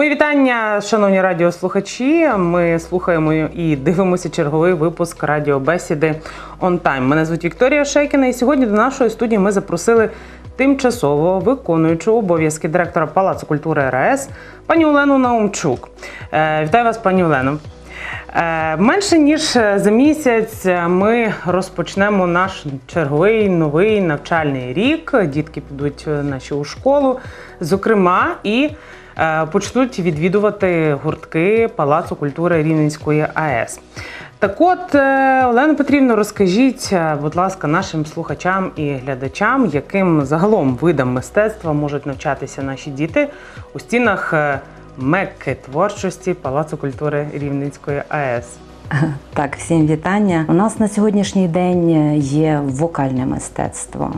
Мої вітання, шановні радіослухачі. Ми слухаємо і дивимося черговий випуск радіобесіди On Time. Мене звуть Вікторія Шейкіна, і сьогодні до нашої студії ми запросили тимчасово виконуючу обов'язки директора Палацу культури РАЕС пані Олену Наумчук. Е, Вітаю вас, пані Олено. Е, Менше ніж за місяць ми розпочнемо наш черговий новий навчальний рік. Дітки підуть наші у школу, зокрема, і е, почнуть відвідувати гуртки Палацу культури Рівненської АЕС. Так от, е, Олена Петрівна, розкажіть, е, будь ласка, нашим слухачам і глядачам, яким загалом видам мистецтва можуть навчатися наші діти у стінах е, Мекки творчості Палацу культури Рівненської АЕС. Так, всім вітання. У нас на сьогоднішній день є вокальне мистецтво,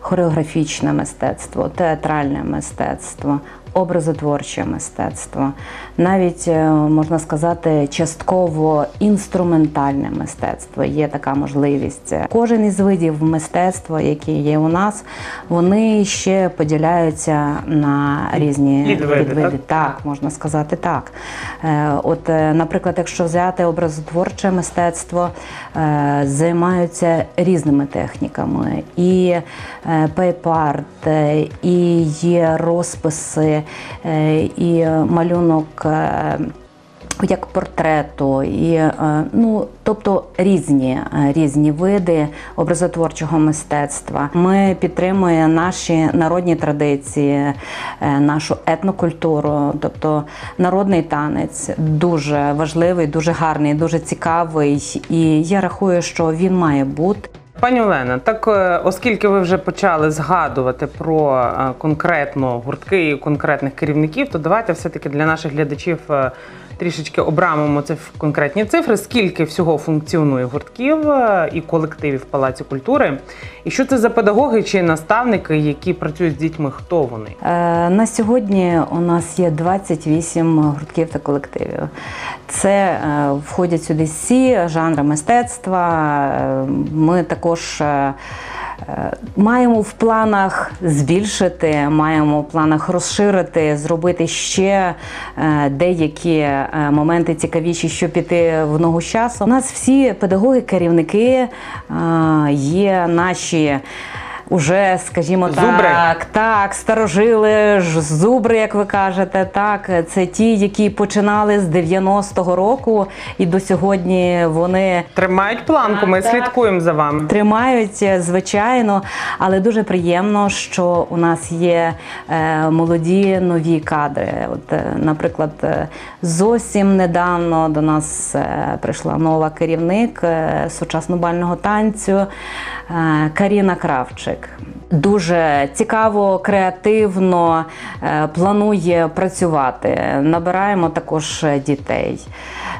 хореографічне мистецтво, театральне мистецтво, образотворче мистецтво, навіть е, можна сказати, частково інструментальне мистецтво. Є така можливість. Кожен із видів мистецтва, які є у нас, вони ще поділяються на різні Підвиди, підвиди. так? Так, можна сказати так. Е, От, е, наприклад, якщо взяти образотворче мистецтво, займаються різними техніками. І пейп-арт, і є розписи, і малюнок. е, як портрету, і е, ну тобто різні, е, різні види образотворчого мистецтва. Ми підтримуємо наші народні традиції, е, нашу етнокультуру, тобто народний танець дуже важливий, дуже гарний, дуже цікавий. І я рахую, що він має бути. Пані Олена, так е, оскільки ви вже почали згадувати про е, конкретно гуртки і конкретних керівників, то давайте все-таки для наших глядачів е, трішечки обрамимо це в конкретні цифри. Скільки всього функціонує гуртків е, і колективів Палаці культури, і що це за педагоги чи наставники, які працюють з дітьми? Хто вони? Е, На сьогодні у нас є 28 гуртків та колективів. Це е, входять сюди всі жанри мистецтва. Ми також маємо в планах збільшити, маємо в планах розширити, зробити ще е, деякі е, моменти цікавіші, щоб піти в ногу з часу. У нас всі педагоги, керівники е, є наші. Уже, скажімо Зубри. так, так, старожили ж зубри, як ви кажете. Так, це ті, які починали з 90-го року, і до сьогодні вони Тримають планку, ми Так, слідкуємо за вами. тримають, звичайно, але дуже приємно, що у нас є е, молоді нові кадри. От, е, наприклад, е, зовсім недавно до нас е, прийшла нова керівник е, сучасно-бального танцю е, Каріна Кравчик. Дуже цікаво, креативно е, планує працювати. Набираємо також дітей.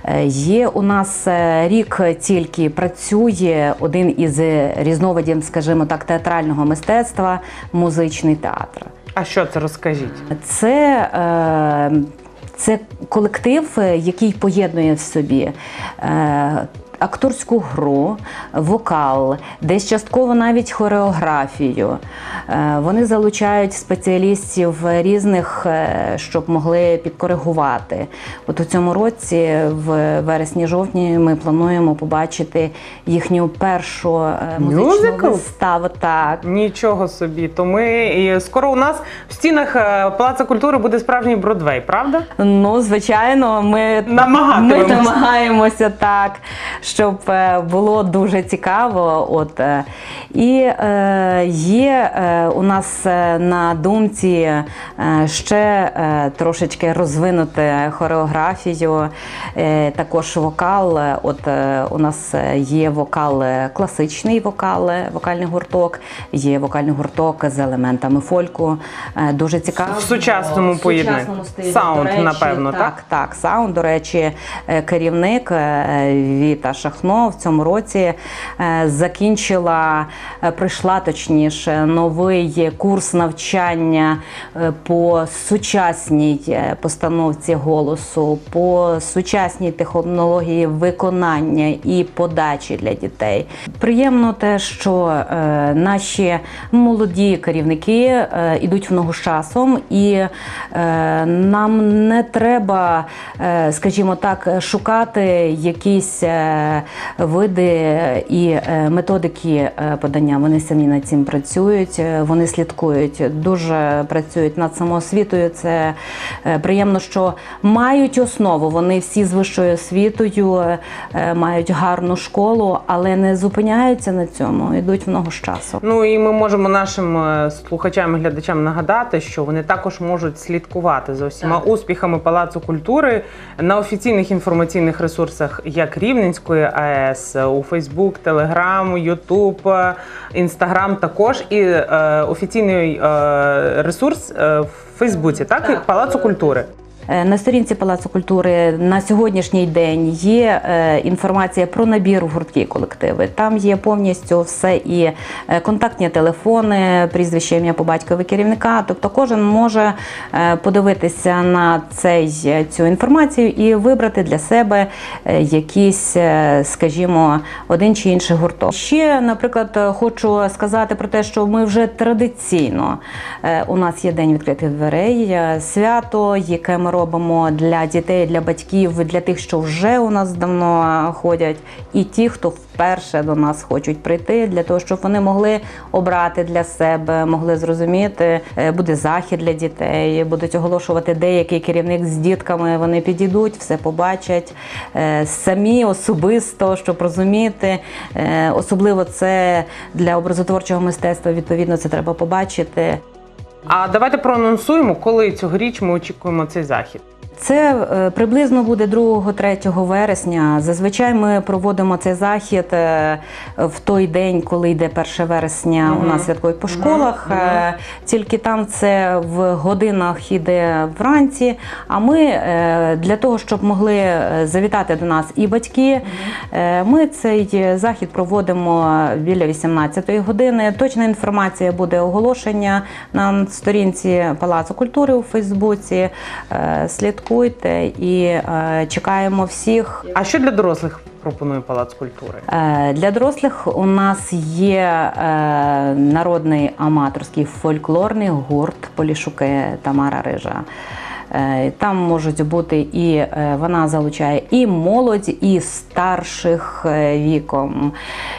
Е, Є у нас е, рік тільки працює один із різновидів, скажімо так, театрального мистецтва музичний театр. А що це розкажіть? Це, е, це колектив, е, який поєднує в собі. Е, Акторську гру, вокал, десь частково навіть хореографію. Е, Вони залучають спеціалістів різних, е, щоб могли підкоригувати. От у цьому році, в вересні-жовтні, ми плануємо побачити їхню першу е, музичну Мюзикл? виставу. Так, Нічого собі. То ми і скоро у нас в стінах Палацу культури буде справжній Бродвей, правда? Ну, звичайно, ми, ми намагаємося так, щоб е, було дуже цікаво. От. е, І е, є у нас на думці ще трошечки розвинути хореографію, також вокал. От у нас є вокал класичний вокал, вокальний гурток, є вокальний гурток з елементами фольку. Дуже цікаво. В сучасному поєднанні. Саунд, речі, напевно, так? так? Так, саунд, до речі, керівник Віта Шахно в цьому році е, закінчила, е, пройшла точніше новий курс навчання е, по сучасній постановці голосу, по сучасній технології виконання і подачі для дітей. Приємно те, що наші молоді керівники ідуть в ногу з часом, і нам не треба, скажімо так, шукати якісь види і е, методики е, подання. Вони самі над цим працюють, е, вони слідкують, дуже працюють над самоосвітою. Це е, приємно, що мають основу. Вони всі з вищою освітою, е, мають гарну школу, але не зупиняються на цьому, йдуть в ногу з часом. Ну і ми можемо нашим е, слухачам і глядачам нагадати, що вони також можуть слідкувати за усіма успіхами Палацу культури на офіційних інформаційних ресурсах, як Рівненської АЕС, у Фейсбук, Телеграм, Ютуб, Інстаграм, також. І е, офіційний е, ресурс е, в Фейсбуці, так, і Палацу культури. Е, На сторінці Палацу культури на сьогоднішній день є е, інформація про набір в гуртки і колективи. Там є повністю все і е, контактні телефони, прізвище ім'я по батькові керівника. Тобто кожен може подивитися на цей цю інформацію і вибрати для себе якийсь, скажімо, один чи інший гурток. Ще, наприклад, хочу сказати про те, що ми вже традиційно у нас є день відкритих дверей, свято, яке ми робимо для дітей, для батьків, для тих, що вже у нас давно ходять, і ті, хто вперше до нас хочуть прийти, для того, щоб вони могли обрати для себе, могли зрозуміти, Е, буде захід для дітей, будуть оголошувати деякий керівник з дітками. Вони підійдуть, все побачать е, самі особисто, щоб розуміти. Е, Особливо це для образотворчого мистецтва. Відповідно, це треба побачити. А давайте проанонсуємо, коли цьогоріч ми очікуємо цей захід. Це е, приблизно буде 2-3 вересня. Зазвичай ми проводимо цей захід е, в той день, коли йде 1 вересня. У нас святкують по школах. Е, Тільки там це в годинах іде вранці. А ми для того, щоб могли завітати до нас і батьки, е, ми цей захід проводимо біля 18-ї години. Точна інформація буде оголошення на сторінці Палацу культури у Фейсбуці. Е, Слідкуйте і е, чекаємо всіх. А що для дорослих пропонує Палац культури? Е, Для дорослих у нас є е, народний аматорський фольклорний гурт Полішуки Тамара Рижа. Е, Там можуть бути і е, вона залучає і молодь, і старших е, віком.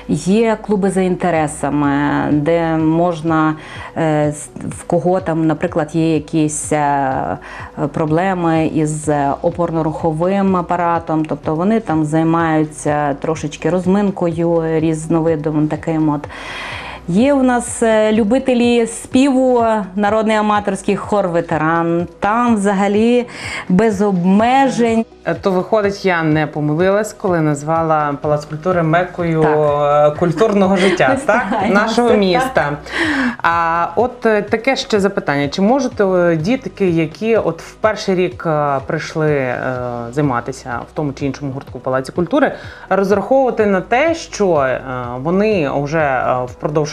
Є клуби за інтересами, де можна в кого там, наприклад, є якісь проблеми із опорно-руховим апаратом, тобто вони там займаються трошечки розминкою різновидом таким от. Є у нас е, любителі співу, народний аматорський хор ветеран. Там взагалі без обмежень. Е, То виходить, я не помилилась, коли назвала Палац культури мекою Так. е, культурного життя, так нашого міста. А от таке ще запитання: чи можуть дітки, які от в перший рік прийшли займатися в тому чи іншому гуртку Палаці культури, розраховувати на те, що вони вже е,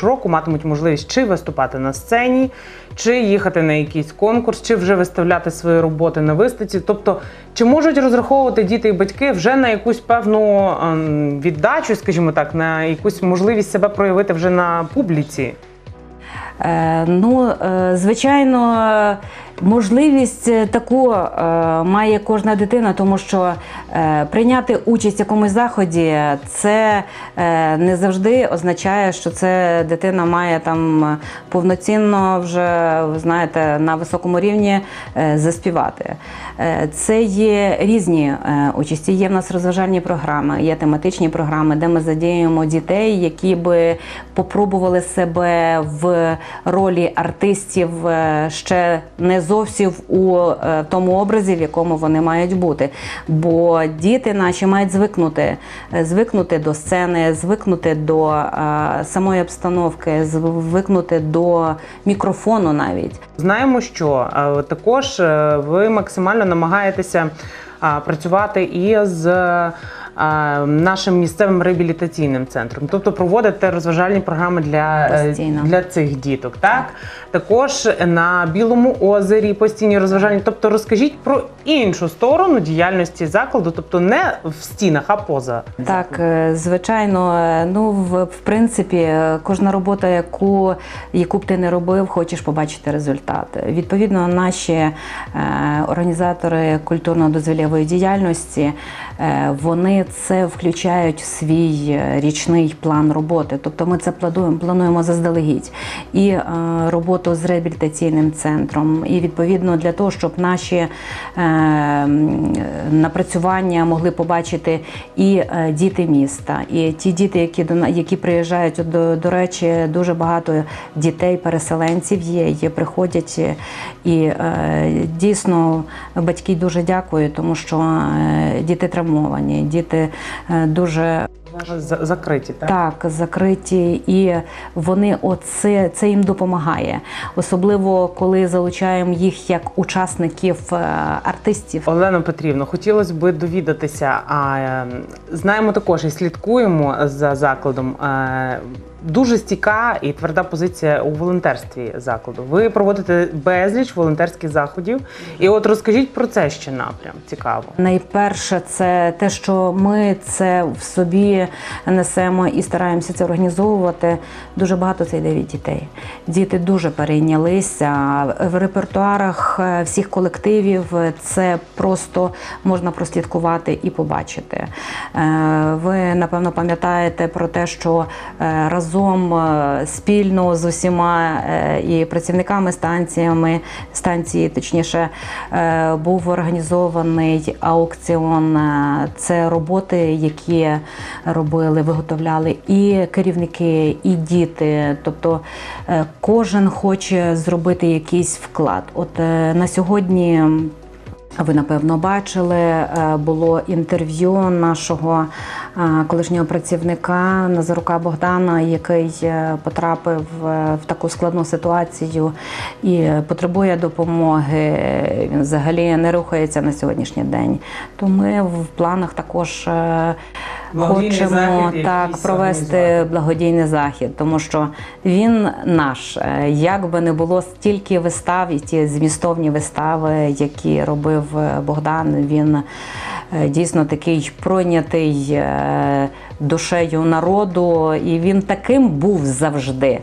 впродовж року матимуть можливість чи виступати на сцені, чи їхати на якийсь конкурс, чи вже виставляти свої роботи на виставці. Тобто, чи можуть розраховувати діти і батьки вже на якусь певну ем, віддачу, скажімо так, на якусь можливість себе проявити вже на публіці? Е, Ну, е, звичайно, можливість е, таку е, має кожна дитина, тому що е, прийняти участь в якомусь заході це не завжди означає, що це дитина має там повноцінно вже знаєте на високому рівні заспівати. Це є різні участі. Є в нас розважальні програми, є тематичні програми, де ми задіємо дітей, які би попробували себе в ролі артистів ще не зовсім у е, тому образі, в якому вони мають бути. Бо діти наші мають звикнути, е, звикнути до сцени, звикнути до е, самої обстановки, звикнути до мікрофону навіть. Знаємо, що також ви максимально намагаєтеся працювати і з е, нашим місцевим реабілітаційним центром. Тобто проводите розважальні програми для, е, Постійно. для цих діток. Так? Також на Білому озері постійні розважальні. Тобто розкажіть про іншу сторону діяльності закладу, тобто не в стінах, а поза. Так, е, звичайно, е, ну в, в принципі, кожна робота, яку, яку б ти не робив, хочеш побачити результат. Відповідно, наші е, організатори культурно-дозвілєвої діяльності е, вони це включають в свій е, річний план роботи. Тобто ми це плануємо, плануємо заздалегідь. І е, роботу з реабілітаційним центром, і відповідно для того, щоб наші е, напрацювання могли побачити і діти міста, і ті діти, які до які приїжджають до, до речі, дуже багато дітей, переселенців є, є приходять і дійсно батьки дуже дякують, тому що діти травмовані, діти е, дуже За- Закриті, так? так, закриті, і вони оце це їм допомагає, особливо коли залучаємо їх як учасників е, артистів. Олена Петрівна, хотілося б довідатися. А е, знаємо також і слідкуємо за закладом. е, Дуже стійка і тверда позиція у волонтерстві закладу. Ви проводите безліч волонтерських заходів. І от розкажіть про це ще напрям. Цікаво. Найперше, це те, що ми це в собі несемо і стараємося це організовувати. Дуже багато це йде від дітей. Діти дуже перейнялися в репертуарах е, всіх колективів. Це просто можна прослідкувати і побачити. Е, Ви напевно пам'ятаєте про те, що е, разом спільно з усіма і працівниками станціями станції, точніше, був організований аукціон. Це роботи, які робили, виготовляли і керівники, і діти. Тобто е, кожен хоче зробити якийсь вклад. От е, на сьогодні. Ви напевно бачили, е, було інтерв'ю нашого колишнього працівника Назарука Богдана, який е, потрапив е, в таку складну ситуацію і потребує допомоги. Він взагалі не рухається на сьогоднішній день. То ми в планах також е, Благодійний хочемо захід так провести благодійний захід, тому що він наш. Як би не було стільки вистав, і ті змістовні вистави, які робив Богдан, він дійсно такий пройнятий е, душею народу, і він таким був завжди.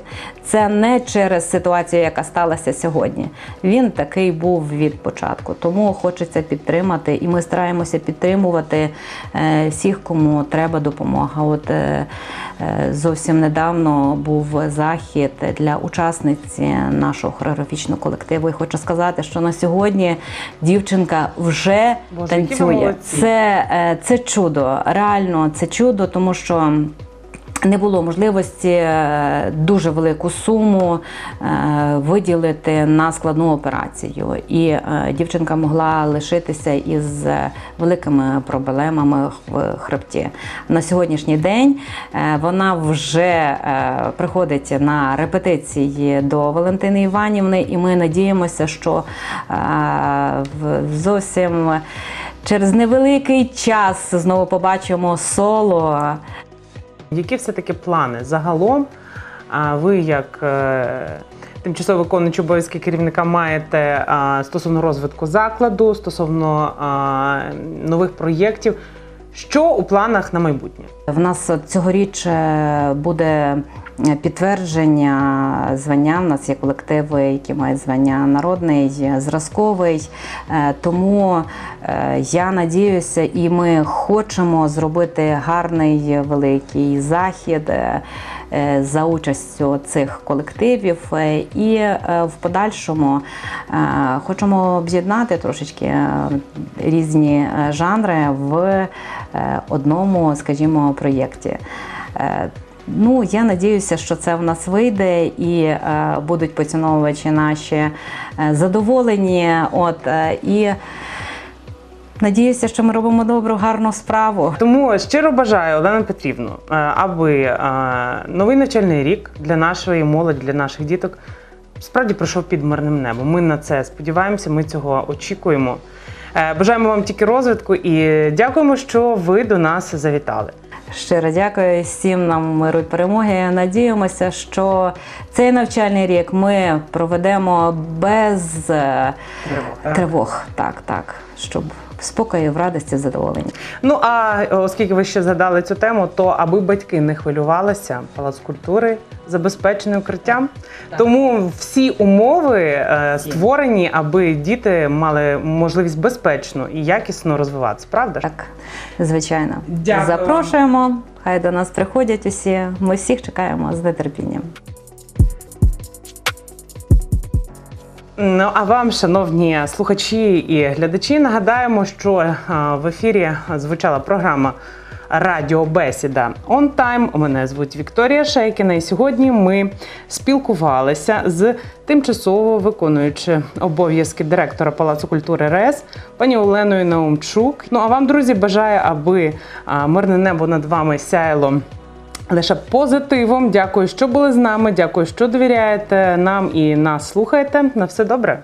Це не через ситуацію, яка сталася сьогодні. Він такий був від початку. Тому хочеться підтримати, і ми стараємося підтримувати е, всіх, кому треба допомога. От е, е, зовсім недавно був захід для учасниці нашого хореографічного колективу. І хочу сказати, що на сьогодні дівчинка вже Боже, танцює. Це, це чудо, реально це чудо, тому що. Не було можливості е, дуже велику суму е, виділити на складну операцію, і е, дівчинка могла лишитися із великими проблемами в хребті. На сьогоднішній день вона вже приходить на репетиції до Валентини Іванівни, і ми надіємося, що зовсім через невеликий час знову побачимо соло. Які все-таки плани загалом? А ви, як е, тимчасово виконуючий обов'язки керівника, маєте стосовно розвитку закладу, стосовно нових проєктів? Що у планах на майбутнє? В нас цьогоріч е, буде підтвердження звання. У нас є колективи, які мають звання народний, зразковий. Е, Тому е, я надіюся, і ми хочемо зробити гарний великий захід. е, За участю цих колективів, і в подальшому хочемо об'єднати трошечки різні жанри в одному, скажімо, проєкті. Ну, я надіюся, що це в нас вийде і е, будуть поціновувачі наші е, задоволені. От е, і надіюся, що ми робимо добру, гарну справу. Тому щиро бажаю Олена Петрівну, е, аби е, новий навчальний рік для нашої молоді, для наших діток справді пройшов під мирним небом. Ми на це сподіваємося, ми цього очікуємо. Бажаємо вам тільки розвитку і дякуємо, що ви до нас завітали. Щиро дякую всім нам миру і перемоги. Надіємося, що цей навчальний рік ми проведемо без тривог. тривог. Так, так, щоб в спокої, в радості, в задоволенні. Ну а оскільки ви ще згадали цю тему, то аби батьки не хвилювалися, палац культури забезпечений укриттям. Тому всі умови е, створені, аби діти мали можливість безпечно і якісно розвиватися. Правда ж? Так, звичайно. Дякую. Запрошуємо. Хай до нас приходять усі. Ми всіх чекаємо з нетерпінням. Ну а вам, шановні слухачі і глядачі, нагадаємо, що е, в ефірі звучала програма Радіобесіда On Time. Мене звуть Вікторія Шейкіна, і сьогодні ми спілкувалися з тимчасово виконуючи обов'язки директора Палацу культури РЕС пані Оленою Наумчук. Ну а вам, друзі, бажаю, аби мирне небо над вами сяяло. Лише позитивом. Дякую, що були з нами. Дякую, що довіряєте нам і нас слухаєте. На все добре.